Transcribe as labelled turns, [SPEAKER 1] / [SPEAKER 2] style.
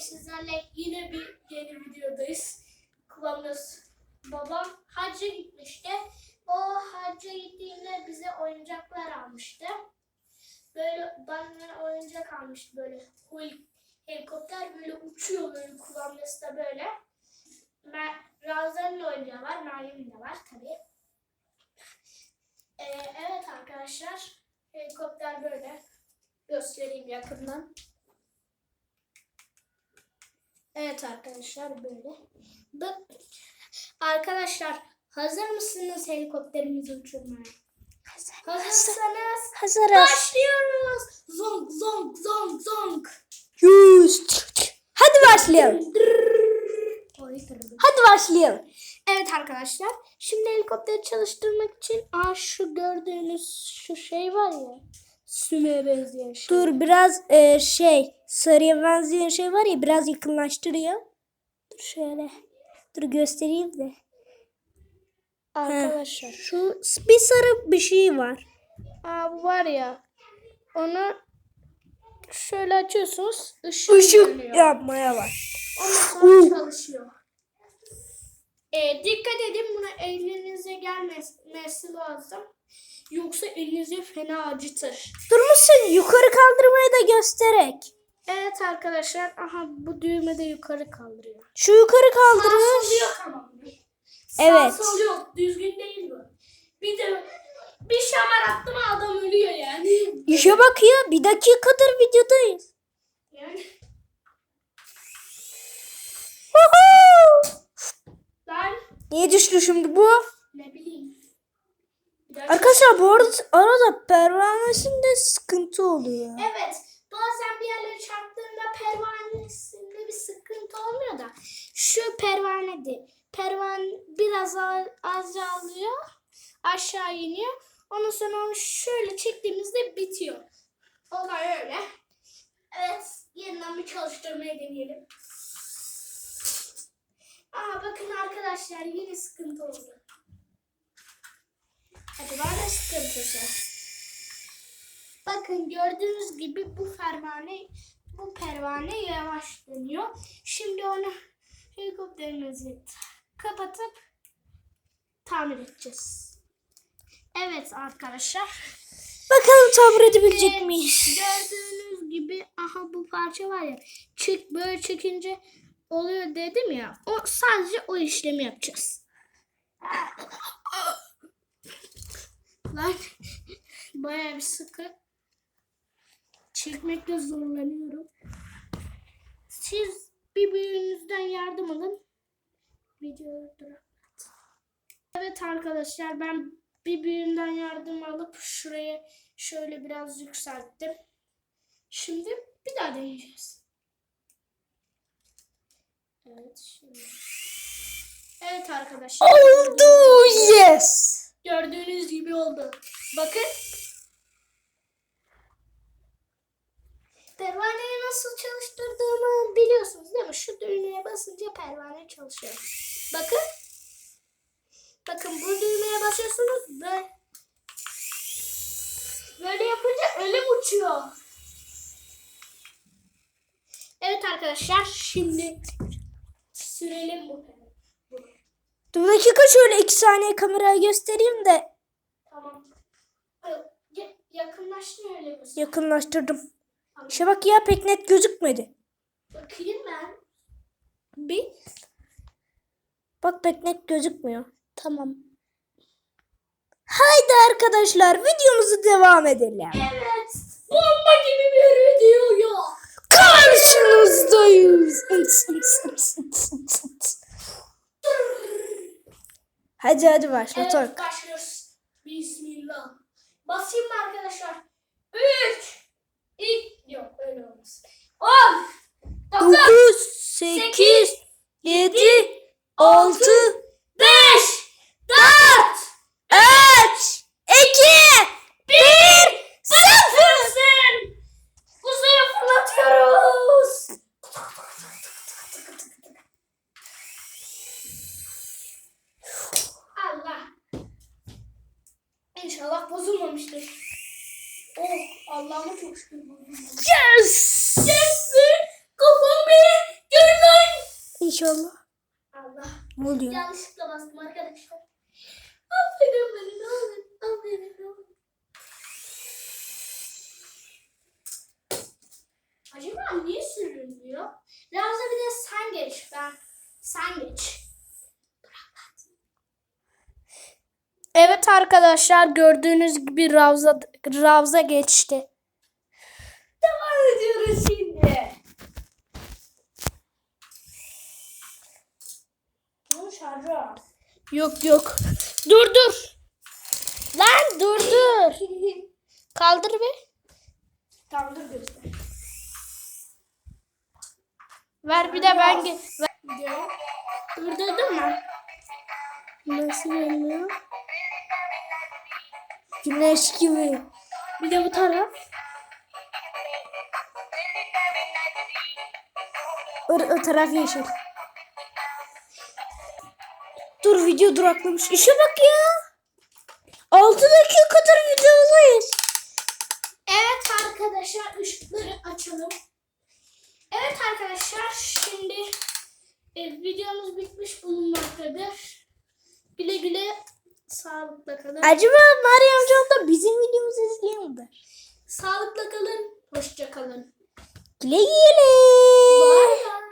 [SPEAKER 1] sizlerle yine bir yeni videodayız. Kulağımız babam hacca gitmişti. O hacca gittiğinde bize oyuncaklar almıştı. Böyle bana oyuncak almıştı böyle Hulk helikopter böyle uçuyor böyle kulağımız da böyle. Mer Razan'ın oyuncağı var, Meryem'in de var tabii. Ee, evet arkadaşlar, helikopter böyle. Göstereyim yakından. Evet arkadaşlar böyle. Bak arkadaşlar hazır mısınız helikopterimizi uçurmaya? Hazırsanız
[SPEAKER 2] Hazırız.
[SPEAKER 1] başlıyoruz. Zonk zonk zonk zonk.
[SPEAKER 2] Yüz. Hadi başlayalım. Hadi başlayalım.
[SPEAKER 1] Evet arkadaşlar. Şimdi helikopteri çalıştırmak için aa şu gördüğünüz şu şey var ya. Sümeye benzeyen şey.
[SPEAKER 2] Dur biraz e, şey sarıya benzeyen şey var ya biraz yakınlaştırıyor. Dur şöyle. Dur göstereyim de.
[SPEAKER 1] Arkadaşlar.
[SPEAKER 2] Şu bir sarı bir şey var.
[SPEAKER 1] Aa bu var ya. Onu şöyle açıyorsunuz. Işık,
[SPEAKER 2] Işık yapmaya var.
[SPEAKER 1] Ondan sonra çalışıyor. Ee, dikkat edin buna elinize gelmesi lazım. Yoksa elinizi fena acıtır.
[SPEAKER 2] Dur musun? Yukarı kaldırmayı da göstererek.
[SPEAKER 1] Evet arkadaşlar. Aha bu düğme de yukarı kaldırıyor.
[SPEAKER 2] Şu yukarı
[SPEAKER 1] Sağ
[SPEAKER 2] kaldırıyor.
[SPEAKER 1] sol yok ama. Sağ
[SPEAKER 2] Evet.
[SPEAKER 1] sol yok. Düzgün değil bu. Bir de bir şamar attı mı adam ölüyor yani.
[SPEAKER 2] İşe bak ya bir dakikadır videodayız.
[SPEAKER 1] Yani ben
[SPEAKER 2] Niye düştü şimdi bu?
[SPEAKER 1] ne bileyim. Bir daha
[SPEAKER 2] Arkadaşlar bu arada, arada pervanesinde sıkıntı oluyor.
[SPEAKER 1] Evet. Bazen bir yerlere çarptığında pervanesinde bir sıkıntı olmuyor da. Şu. Pervane biraz a- azca alıyor. Aşağı iniyor. Ondan sonra onu şöyle çektiğimizde bitiyor. Olay öyle. Evet. Yeniden bir çalıştırmayı deneyelim. Aa bakın arkadaşlar yine sıkıntı oldu. Acaba ne sıkıntısı? Bakın gördüğünüz gibi bu pervane bu pervane yavaş dönüyor. Şimdi onu helikopterimizi kapatıp tamir edeceğiz. Evet arkadaşlar.
[SPEAKER 2] Bakalım tamir edebilecek
[SPEAKER 1] Ee,
[SPEAKER 2] miyiz?
[SPEAKER 1] Gördüğünüz gibi aha bu parça var ya. Çek böyle çekince oluyor dedim ya. O sadece o işlemi yapacağız. Lan bayağı bir sıkı. Çekmekte zorlanıyorum. Siz bir büyüğünüzden yardım alın. Videoyu durat. Evet arkadaşlar ben bir büyüğümden yardım alıp şuraya şöyle biraz yükselttim. Şimdi bir daha deneyeceğiz. Evet şimdi. Evet arkadaşlar.
[SPEAKER 2] Oldu yes.
[SPEAKER 1] Gördüğünüz gibi oldu. Bakın. Pervaneyi nasıl çalıştırdığımı biliyorsunuz değil mi? Şu düğmeye basınca pervane çalışıyor. Bakın. Bakın bu düğmeye basıyorsunuz. Böyle, böyle yapınca ölüm uçuyor. Evet arkadaşlar şimdi sürelim bu.
[SPEAKER 2] Dur bir dakika şöyle iki saniye kameraya göstereyim de
[SPEAKER 1] Tamam. Ya, yakınlaştın öyle mi?
[SPEAKER 2] yakınlaştırdım. İşe bak ya pek net gözükmedi.
[SPEAKER 1] Bakayım ben.
[SPEAKER 2] Bir. Bak pek net gözükmüyor.
[SPEAKER 1] Tamam.
[SPEAKER 2] Haydi arkadaşlar videomuzu devam edelim.
[SPEAKER 1] Evet. Bomba gibi bir video ya.
[SPEAKER 2] Karşınızdayız. hadi hadi başla
[SPEAKER 1] Evet
[SPEAKER 2] Tork.
[SPEAKER 1] başlıyoruz. Bismillah. Basayım mı arkadaşlar? 3 2 Yok öyle olmaz. 10 9
[SPEAKER 2] 9, 8, 7, 6,
[SPEAKER 1] 5 4
[SPEAKER 2] 3, 2, 1,
[SPEAKER 1] Sıfırsın. Uzaya fırlatıyoruz. Allah. İnşallah bozulmamıştır. Oh Allah'ıma çok şükür bozulmamış.
[SPEAKER 2] Yes!
[SPEAKER 1] Yes. Kafam be.
[SPEAKER 2] inşallah.
[SPEAKER 1] Allah.
[SPEAKER 2] Ne oluyor?
[SPEAKER 1] Yanlışlıkla bastım arkadaşlar. Affedin beni ne olur. Affedin ne olur. Acaba niye sürülmüyor? Ravza bir de sen geç. Ben sen geç.
[SPEAKER 2] Evet arkadaşlar gördüğünüz gibi Ravza, Ravza geçti.
[SPEAKER 1] Devam ediyoruz şimdi. Bunun şarjı az.
[SPEAKER 2] Yok yok. Dur dur. Lan dur dur. Kaldır.
[SPEAKER 1] Tamam dur göster.
[SPEAKER 2] Ver bir de ben ver.
[SPEAKER 1] Video. Durdurdun mu?
[SPEAKER 2] Nasıl geliyor? Güneş gibi. Bir de bu taraf. O, taraf yeşil. Dur video duraklamış. İşe bak ya. 6 dakika kadar videodayız.
[SPEAKER 1] Evet arkadaşlar ışıkları açalım. Evet arkadaşlar şimdi e, videomuz bitmiş bulunmaktadır. Güle güle sağlıkla kalın.
[SPEAKER 2] Acaba Meryem Can da bizim videomuzu izliyor mudur?
[SPEAKER 1] Sağlıkla kalın. Hoşça kalın.
[SPEAKER 2] Güle güle.
[SPEAKER 1] Bye bye.